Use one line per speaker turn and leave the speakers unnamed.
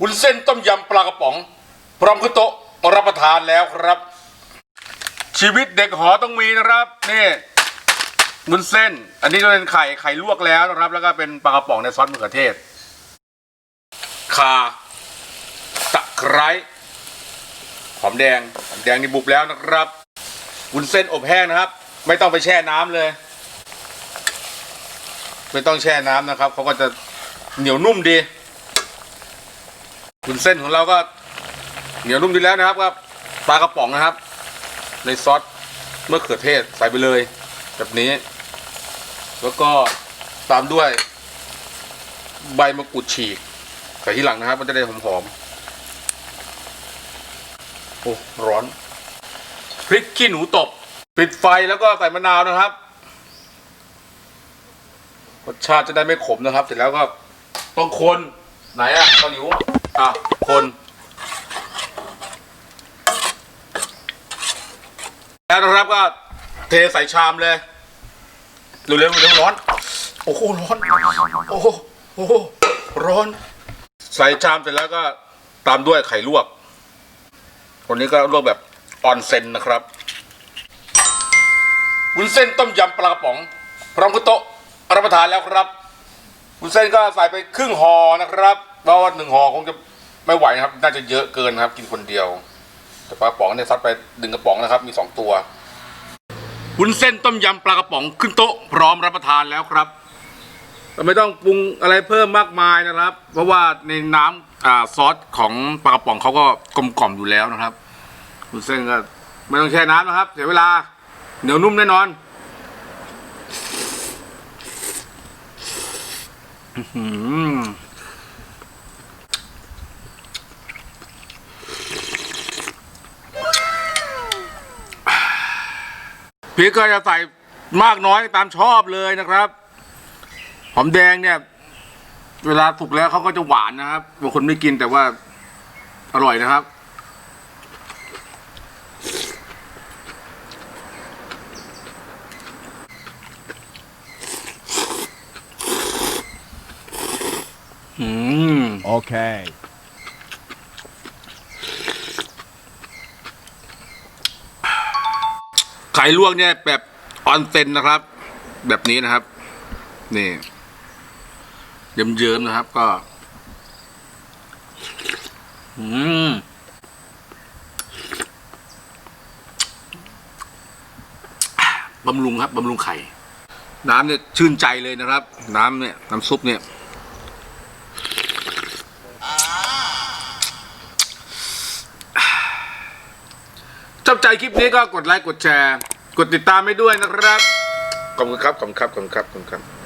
วุ้นเส้นต้มยำปลากระป๋อง พร้อมขึ้นโต๊ะรับประทานแล้วครับ ชีวิตเด็กหอต้องมีนะครับนี่วุ้นเส้น อันนี้ก็เป็นไข่ไข่ลวกแล้วนะครับ แล้วก็เป็นปลากระป๋องในซอสมะเขือเทศข่าตะไคร้หอมแดงหอมแดงนี่บุบแล้วนะครับวุ้นเส้นอบแห้งนะครับ ไม่ต้องไปแช่น้ำเลย ไม่ต้องแช่น้ำนะครับเขาก็จะเหนียวนุ่มดี วุ้นเส้นของเราก็เหนียวนุ่มดีแล้วนะครับก็ปลากระป๋องนะครับ ในซอสมะเขือเทศใส่ไปเลย แบบนี้ แล้วก็ตามด้วย ใบมะกรูดฉีกใส่ที่หลังนะครับ มันจะได้หอมๆโอ้ร้อนพริกขี้หนูตบ ปิดไฟแล้วก็ใส่มะนาวนะครับรสชาติจะได้ไม่ขมนะครับ เสร็จแล้วก็ต้องคนไหนอะตะหลิว อะ คน แล้วนะครับก็เทใส่ชามเลยเร็วๆเร็วๆร้อน โอ้โหร้อน โอ้โหโอ้โหร้อน ใส่ชามเสร็จแล้วก็ตามด้วยไข่ลวกคนนี้ก็ลวกแบบออนเซนนะครับวุ้นเส้นต้มยำปลากระป๋อง พร้อมขึ้นโต๊ะรับประทานแล้วครับวุ้นเส้นก็ใส่ไปครึ่งห่อนะครับ เพราะว่าหนึ่งห่อคงจะไม่ไหวนะครับ น่าจะเยอะเกินครับ กินคนเดียว แต่ปลากระป๋องเนี่ยซัดไปดึงกระป๋องนะครับ มีสองตัววุ้นเส้นต้มยำปลากระป๋องขึ้นโต๊ะพร้อมรับประทานแล้วครับไม่ต้องปรุงอะไรเพิ่มมากมายนะครับ เพราะว่าในน้ำอ่าซอสของปลากระป๋องเขาก็กลมกล่อมอยู่แล้วนะครับวุ้นเส้นก็ไม่ต้องแช่น้ำนะครับ เสียเวลาเหนียวนุ่มแน่นอนอื้อหือ พริกก็จะใส่มากน้อยตามชอบเลยนะครับ หอมแดงเนี่ย เวลาสุกแล้วเขาก็จะหวานนะครับบางคนไม่กินแต่ว่าอร่อยนะครับ อืม
Okay.
ไข่ลวกเนี่ยแบบออนเซนนะครับ แบบนี้นะครับ นี่เยิ้มๆนะครับ ก็อืมบำรุงครับบำรุงไข่ น้ำเนี่ยชื่นใจเลยนะครับ น้ำเนี่ยน้ำซุปเนี่ย อบใจคลิปนี้ก็กดไลค์กดแชร์ กดติดตามให้ด้วยนะครับขอบคุณครับขอบคุณครับขอบคุณครับขอบคุณครับ